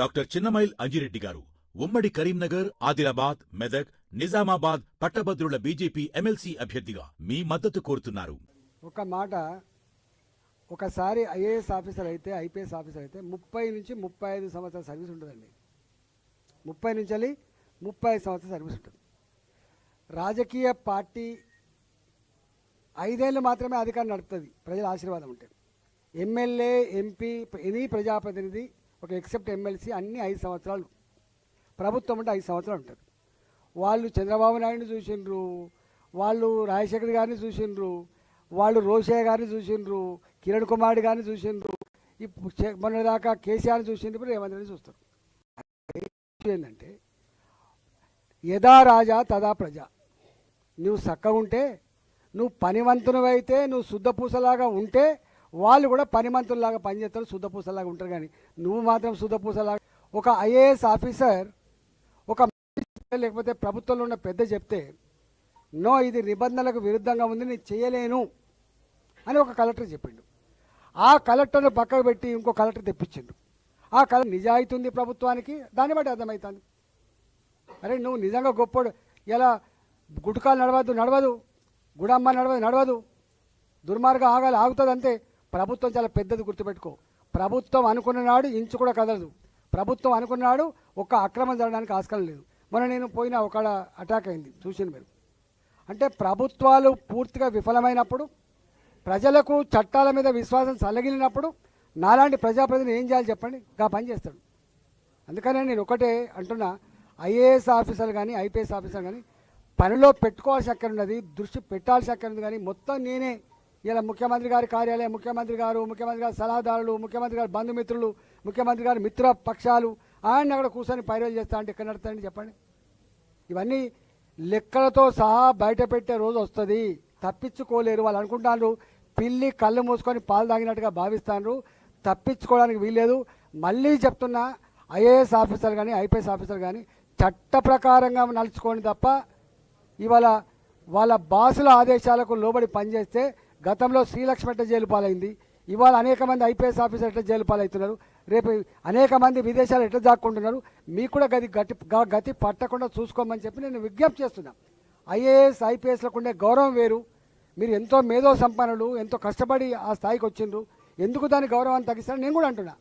Doctor Chinnamail Anji Reddy గారు ఉమ్మడి కరీంనగర్ ఆదిలాబాద్ మెదక్ నిజామాబాద్ పట్టభద్రుల బీజేపీ ఎమ్మెల్సీ అభ్యర్థిగా మీ మద్దతు కోరుతున్నారు. ఒక మాట ఒకసారి ఐఏఎస్ ఆఫీసర్ అయితే ఐపీఎస్ ఆఫీసర్ అయితే ముప్పై నుంచి ముప్పై ఐదు సంవత్సరాల సర్వీస్ ఉంటుందండి. ముప్పై నుంచి వెళ్ళి ముప్పై ఐదు సంవత్సరాల సర్వీస్ ఉంటుంది. రాజకీయ పార్టీ ఐదేళ్ళు మాత్రమే అధికారం నడుపుతుంది ప్రజల ఆశీర్వాదం ఉంటే. ఎమ్మెల్యే ఎంపీ ఎనీ ప్రజాప్రతినిధి ఒక ఎక్సెప్ట్ ఎమ్మెల్సీ అన్ని ఐదు సంవత్సరాలు ప్రభుత్వం అంటే ఐదు సంవత్సరాలు ఉంటుంది వాళ్ళు చంద్రబాబు నాయుడిని చూసిండ్రు వాళ్ళు రాజశేఖర్ గారిని చూసిండ్రు వాళ్ళు రోషయ్య గారిని చూసిండ్రు కిరణ్ కుమార్ గారిని చూసిండ్రు ఇప్పుడు మొన్నదాకా కేసీఆర్ని చూసిండ్రు ఇప్పుడు రేవంత్ రెడ్డి చూస్తారు. ఏంటంటే యథా రాజా తదా ప్రజ. నువ్వు చక్కగా ఉంటే నువ్వు పనివంతునివైతే నువ్వు శుద్ధపూసలాగా ఉంటే వాళ్ళు కూడా పనిమంతుల్లాగా పనిచేస్తారు శుద్ధపూసలాగా ఉంటారు కానీ నువ్వు మాత్రం శుద్ధపూసలాగా ఒక ఐఏఎస్ ఆఫీసర్ ఒక లేకపోతే ప్రభుత్వంలో ఉన్న పెద్ద చెప్తే నో ఇది నిబంధనలకు విరుద్ధంగా ఉంది నేను చేయలేను అని ఒక కలెక్టర్ చెప్పిండు. ఆ కలెక్టర్ను పక్కకు పెట్టి ఇంకో కలెక్టర్ తెప్పించిండు. ఆ కలెక్టర్ నిజాయితీ ఉంది ప్రభుత్వానికి దాన్ని బట్టి అర్థమవుతుంది. అరే నువ్వు నిజంగా గొప్పడు. ఇలా గుటకాలు నడవద్దు నడవదు. గుడమ్మ నడవదు నడవదు. దుర్మార్గం ఆగాలి ఆగుతుంది అంతే ప్రభుత్వం చాలా పెద్దది గుర్తుపెట్టుకో. ప్రభుత్వం అనుకున్న నాడు ఇంచు కూడా కదలదు. ప్రభుత్వం అనుకున్నాడు ఒక్క అక్రమం జరగడానికి ఆస్కారం లేదు. మొన్న నేను పోయిన ఒక అటాక్ అయింది చూసింది మీరు. అంటే ప్రభుత్వాలు పూర్తిగా విఫలమైనప్పుడు ప్రజలకు చట్టాల మీద విశ్వాసం చల్లగిలినప్పుడు నాలాంటి ప్రజాప్రతిని ఏం చేయాలి చెప్పండి? గా పని చేస్తాడు. అందుకనే నేను ఒకటే అంటున్నా ఐఏఎస్ ఆఫీసర్ కానీ ఐపీఎస్ ఆఫీసర్ కానీ పనిలో పెట్టుకోవాల్సి అక్కడ ఉన్నది దృష్టి పెట్టాల్సి అక్కడ ఉంది కానీ మొత్తం నేనే ఇలా ముఖ్యమంత్రి గారి కార్యాలయం ముఖ్యమంత్రి గారు ముఖ్యమంత్రి గారి సలహాదారులు ముఖ్యమంత్రి గారి బంధుమిత్రులు ముఖ్యమంత్రి గారి మిత్ర పక్షాలు ఆయన అక్కడ కూర్చొని పైరలు చేస్తా అంటే ఎక్కడ నడుతాయండి చెప్పండి? ఇవన్నీ లెక్కలతో సహా బయట పెట్టే రోజు వస్తుంది. తప్పించుకోలేరు. వాళ్ళు అనుకుంటారు పిల్లి కళ్ళు మూసుకొని పాలు తాగినట్టుగా భావిస్తాను తప్పించుకోవడానికి వీల్లేదు. మళ్ళీ చెప్తున్నా ఐఏఎస్ ఆఫీసర్ కానీ ఐపీఎస్ ఆఫీసర్ కానీ చట్ట ప్రకారంగా నడుచుకోండి తప్ప ఇవాళ వాళ్ళ బాసుల ఆదేశాలకు లోబడి పనిచేస్తే గతంలో శ్రీలక్ష్మి ఎట్ట జైలు పాలైంది ఇవాళ అనేక మంది ఐపీఎస్ ఆఫీసర్ ఎట్లా జైలు పాలవుతున్నారు రేపు అనేక మంది విదేశాలు ఎట్లా దాక్కుంటున్నారు మీకు కూడా గది గతి గతి పట్టకుండా చూసుకోమని చెప్పి నేను విజ్ఞప్తి చేస్తున్నా. ఐఏఎస్ ఐపీఎస్లకు ఉండే గౌరవం వేరు. మీరు ఎంతో మేధో సంపన్నులు ఎంతో కష్టపడి ఆ స్థాయికి వచ్చిండ్రు. ఎందుకు దాని గౌరవాన్ని తగ్గిస్తారని నేను కూడా అంటున్నా.